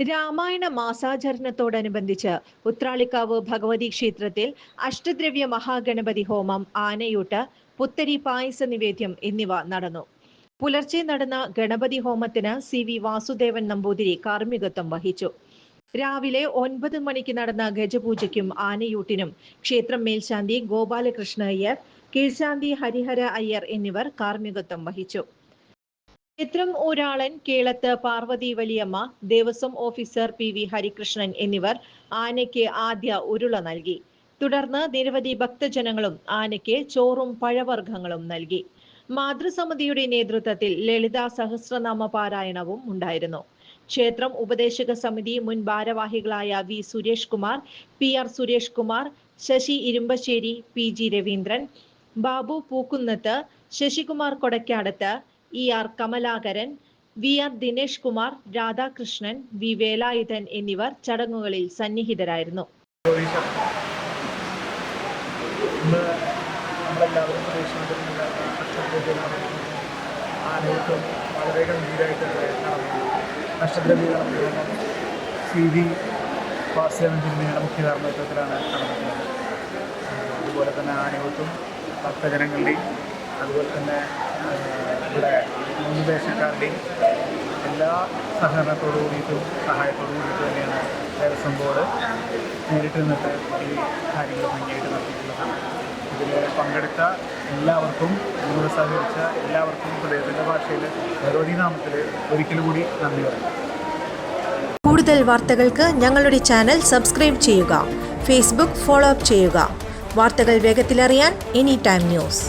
രാമായണ മാസാചരണത്തോടനുബന്ധിച്ച് ഉത്രാളിക്കാവ് ഭഗവതി ക്ഷേത്രത്തിൽ അഷ്ടദ്രവ്യ മഹാഗണപതി ഹോമം ആനയൂട്ട് പുത്തരി പായസ നിവേദ്യം എന്നിവ നടന്നു. പുലർച്ചെ നടന്ന ഗണപതി ഹോമത്തിന് സി വി വാസുദേവൻ നമ്പൂതിരി കാർമ്മികത്വം വഹിച്ചു. രാവിലെ ഒൻപത് മണിക്ക് നടന്ന ഗജപൂജയ്ക്കും ആനയൂട്ടിനും ക്ഷേത്രം മേൽശാന്തി ഗോപാലകൃഷ്ണ അയ്യർ കീഴ്ശാന്തി ഹരിഹര അയ്യർ എന്നിവർ കാർമ്മികത്വം വഹിച്ചു. ചിത്രം ഊരാളൻ Kelath Parvathi വലിയമ്മ Devaswom officer P V Harikrishnan എന്നിവർ ആനയ്ക്ക് ആദ്യ ഉരുള നൽകി. തുടർന്ന് നിരവധി ഭക്തജനങ്ങളും ആനയ്ക്ക് ചോറും പഴവർഗങ്ങളും നൽകി. മാതൃസമിതിയുടെ നേതൃത്വത്തിൽ ലളിത സഹസ്രനാമ പാരായണവും ഉണ്ടായിരുന്നു. ക്ഷേത്രം ഉപദേശക സമിതി മുൻ ഭാരവാഹികളായ V Suresh Kumar P R Suresh Kumar Sasi Irumbassery P G Raveendran Babu Pookkunnath Sasikumar Kodakkadath E R Kamalakaran V R Dinesh Kumar Radhakrishnan V Velayudhan എന്നിവർ ചടങ്ങുകളിൽ സന്നിഹിതരായിരുന്നു ആനകൾക്കും വളരെ അതുപോലെ തന്നെ ആനകൾക്കും ഭക്തജനങ്ങളുടെയും അതുപോലെ തന്നെ ഇവിടെ മൂന്ന് ദേശക്കാരുടെയും എല്ലാ സഹകരണത്തോടു കൂടിയിട്ടും സഹായത്തോടു കൂടിയിട്ട് തന്നെയാണ് ദേവസ്വം ബോർഡ് നേരിട്ട് നിന്നിട്ട് ഈ കാര്യങ്ങൾ ഭംഗിയായിട്ട് നടത്തിയിട്ടുള്ളത്. ഇതിൽ പങ്കെടുത്ത എല്ലാവർക്കും നിങ്ങൾ സഹകരിച്ച എല്ലാവർക്കും ഹൃദയത്തിന്റെ ഭാഷയിൽ ഭഗവതി നാമത്തിൽ ഒരിക്കൽ കൂടി നന്ദി പറയുന്നു. കൂടുതൽ വാർത്തകൾക്ക് ഞങ്ങളുടെ ചാനൽ സബ്സ്ക്രൈബ് ചെയ്യുക ഫേസ്ബുക്ക് ഫോളോ അപ്പ് ചെയ്യുക. വാർത്തകൾ വേഗത്തിലറിയാൻ എനി ടൈം ന്യൂസ്.